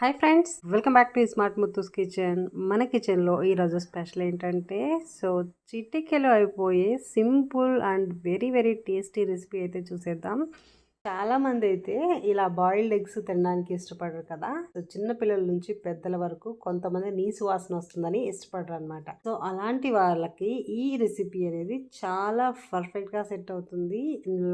Hi friends welcome back to smart Muthu's kitchen. మన కిచెన్లో ఈరోజు స్పెషల్ ఏంటంటే సో చిటికెలో అయిపోయే simple and very very tasty recipe అయితే చూసేద్దాం. చాలా మంది అయితే ఇలా బాయిల్డ్ ఎగ్స్ తినడానికి ఇష్టపడరు కదా. సో చిన్న పిల్లల నుంచి పెద్దల వరకు కొంతమంది నీసు వాసన వస్తుందని ఇష్టపడరు అనమాట సో అలాంటి వాళ్ళకి ఈ రెసిపీ అనేది చాలా పర్ఫెక్ట్గా సెట్ అవుతుంది.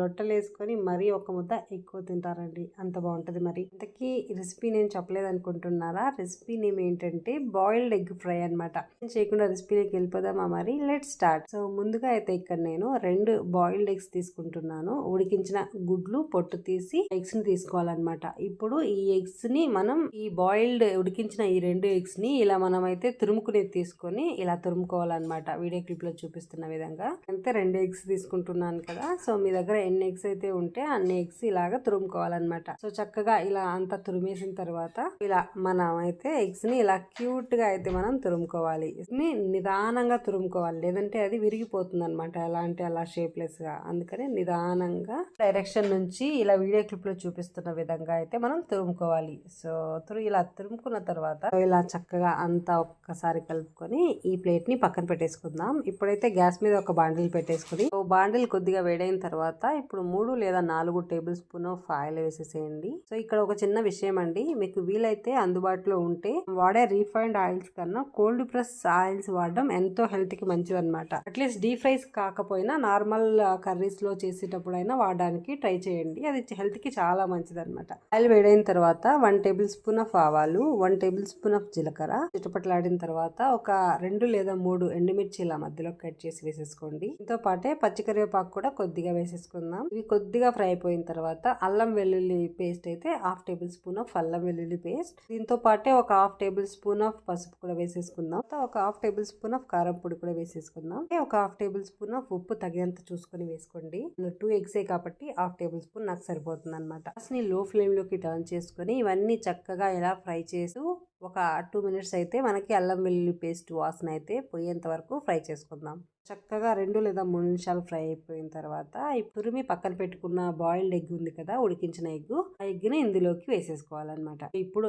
లొట్టలు వేసుకొని మరీ ఒక ముద్ద ఎక్కువ తింటారండి. అంత బాగుంటది మరి. ఇంతకీ రెసిపీ నేను చెప్పలేదు అనుకుంటున్నారా రెసిపీ నేమ్ ఏంటంటే బాయిల్డ్ ఎగ్ ఫ్రై అనమాట చేయకుండా రెసిపీలోకి వెళ్ళిపోదామా మరి? Let start. సో ముందుగా అయితే ఇక్కడ నేను రెండు బాయిల్డ్ ఎగ్స్ తీసుకుంటున్నాను. ఉడికించిన గుడ్లు పొట్టు తీసి ఎగ్స్ని తీసుకోవాలన్నమాట. ఇప్పుడు ఈ ఎగ్స్ని మనం ఈ బాయిల్డ్ ఉడికించిన ఈ రెండు ఎగ్స్ని ఇలా మనం అయితే తురుముకునేది తీసుకొని ఇలా తురుముకోవాలన్నమాట. వీడియో క్లిప్లో చూపిస్తున్న విధంగా. అయితే రెండు ఎగ్స్ తీసుకుంటున్నాను కదా. సో మీ దగ్గర ఎన్ని ఎగ్స్ అయితే ఉంటే అన్ని ఎగ్స్ ఇలాగా తురుముకోవాలన్నమాట. సో చక్కగా ఇలా అంత తురిమేసిన తర్వాత ఇలా మనం అయితే ఎగ్స్ని ఇలా క్యూట్గా అయితే మనం తురుముకోవాలి. ని నిదానంగా తురుముకోవాలి. లేదంటే అది విరిగిపోతుంది అనమాట ఎలా అంటే అలా షేప్లెస్గా అందుకని నిదానంగా డైరెక్షన్ నుంచి ఇలా వీడియో క్లిప్లో చూపిస్తున్న విధంగా అయితే మనం తురుముకోవాలి. సో తురు ఇలా తురుముకున్న తర్వాత ఇలా చక్కగా అంతా ఒక్కసారి కలుపుకొని ఈ ప్లేట్ని పక్కన పెట్టేసుకుందాం. ఇప్పుడైతే గ్యాస్ మీద ఒక బాండిల్ పెట్టేసుకుని బాండిల్ కొద్దిగా వేడైన తర్వాత ఇప్పుడు మూడు లేదా నాలుగు టేబుల్ స్పూన్ ఆఫ్ ఆయిల్ వేసేసేయండి. సో ఇక్కడ ఒక చిన్న విషయం అండి మీకు వీలైతే అందుబాటులో ఉంటే వాడే రీఫైండ్ ఆయిల్స్ కన్నా కోల్డ్ ప్రెస్ ఆయిల్స్ వాడడం ఎంతో హెల్త్కి మంచిది అనమాట అట్లీస్ట్ డీప్ ఫ్రైస్ కాకపోయినా నార్మల్ కర్రీస్లో చేసేటప్పుడైనా చేసేటప్పుడు అయినా వాడడానికి ట్రై చేయండి. అది హెల్త్కి చాలా మంచిది అనమాట ఆయిల్ వేడైన తర్వాత వన్ టేబుల్ స్పూన్ ఆఫ్ ఆవాలు వన్ టేబుల్ స్పూన్ ఆఫ్ జీలకర్ర చిటపట్లాడిన తర్వాత ఒక రెండు లేదా మూడు ఎండుమిర్చి ఇలా మధ్యలో కట్ చేసి వేసేసుకోండి. దీంతో పాటే పచ్చికరివేపాకు కూడా కొద్దిగా వేసేసుకుందాం. ఇవి కొద్దిగా ఫ్రై అయిపోయిన తర్వాత అల్లం వెల్లుల్లి పేస్ట్ అయితే హాఫ్ టేబుల్ స్పూన్ ఆఫ్ అల్లం వెల్లుల్లి పేస్ట్ దీంతో పాటే ఒక హాఫ్ టేబుల్ స్పూన్ ఆఫ్ పసుపు కూడా వేసేసుకుందాం. ఒక హాఫ్ టేబుల్ స్పూన్ ఆఫ్ కారం పొడి కూడా వేసేసుకుందాం. ఒక హాఫ్ టేబుల్ స్పూన్ ఆఫ్ ఉప్పు తగినంత చూసుకొని వేసుకోండి. టూ ఎగ్సే కాబట్టి హాఫ్ టేబుల్ స్పూన్ నాకు సరిపోతుంది అనమాట లో ఫ్లేమ్లోకి టర్న్ చేసుకొని ఇవన్నీ చక్కగా ఇలా ఫ్రై చేస్తూ ఒక టూ మినిట్స్ అయితే మనకి అల్లం వెల్లుల్లి పేస్ట్ వాసన అయితే పోయేంత వరకు ఫ్రై చేసుకుందాం. చక్కగా రెండు లేదా మూడు నిమిషాలు ఫ్రై అయిపోయిన తర్వాత ఈ తురిమి పక్కన పెట్టుకున్న బాయిల్డ్ ఎగ్ ఉంది కదా ఉడికించిన ఎగ్ ఆ ఎగ్ని ఇందులోకి వేసేసుకోవాలన్నమాట. ఇప్పుడు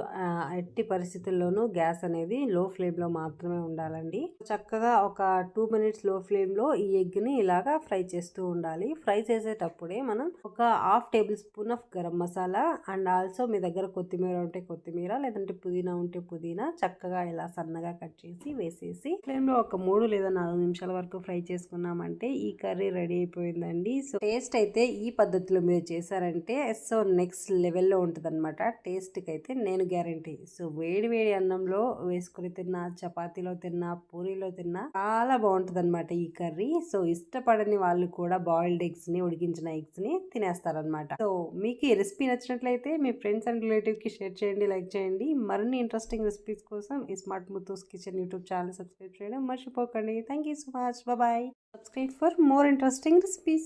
ఎట్టి పరిస్థితుల్లోనూ గ్యాస్ అనేది లో ఫ్లేమ్లో మాత్రమే ఉండాలండి. చక్కగా ఒక టూ మినిట్స్లో ఫ్లేమ్లో ఈ ఎగ్ని ఇలాగా ఫ్రై చేస్తూ ఉండాలి. ఫ్రై చేసేటప్పుడే మనం ఒక half tablespoon of garam masala and also మీ దగ్గర కొత్తిమీర ఉంటే కొత్తిమీర లేదంటే పుదీనా ఉంటే పుదీనా చక్కగా ఇలా సన్నగా కట్ చేసి వేసేసి ఫ్లేమ్లో ఒక మూడు లేదా నాలుగు నిమిషాల వరకు ఫ్రై చేసుకున్నామంటే ఈ కర్రీ రెడీ అయిపోయిందండి. సో టేస్ట్ అయితే ఈ పద్ధతిలో మీరు చేశారంటే సో నెక్స్ట్ లెవెల్లో ఉంటుంది అనమాట టేస్ట్కి అయితే నేను గ్యారంటీ. సో వేడి వేడి అన్నంలో వేసుకుని తిన్నా చపాతీలో తిన్నా పూరీలో తిన్నా చాలా బాగుంటుంది అనమాట ఈ కర్రీ. సో ఇష్టపడని వాళ్ళు కూడా బాయిల్డ్ ఎగ్స్ని ఉడికించిన ఎగ్స్ని తినేస్తారనమాట సో మీకు ఈ రెసిపీ నచ్చినట్లయితే మీ ఫ్రెండ్స్ అండ్ రిలేటివ్కి షేర్ చేయండి లైక్ చేయండి. మరిన్ని ఇంట్రెస్టింగ్ రెసిపీస్ కోసం ఈ smart Muthu's kitchen YouTube channel subscribe చేయడం మర్చిపోకండి thank you so much bye subscribe for more interesting recipes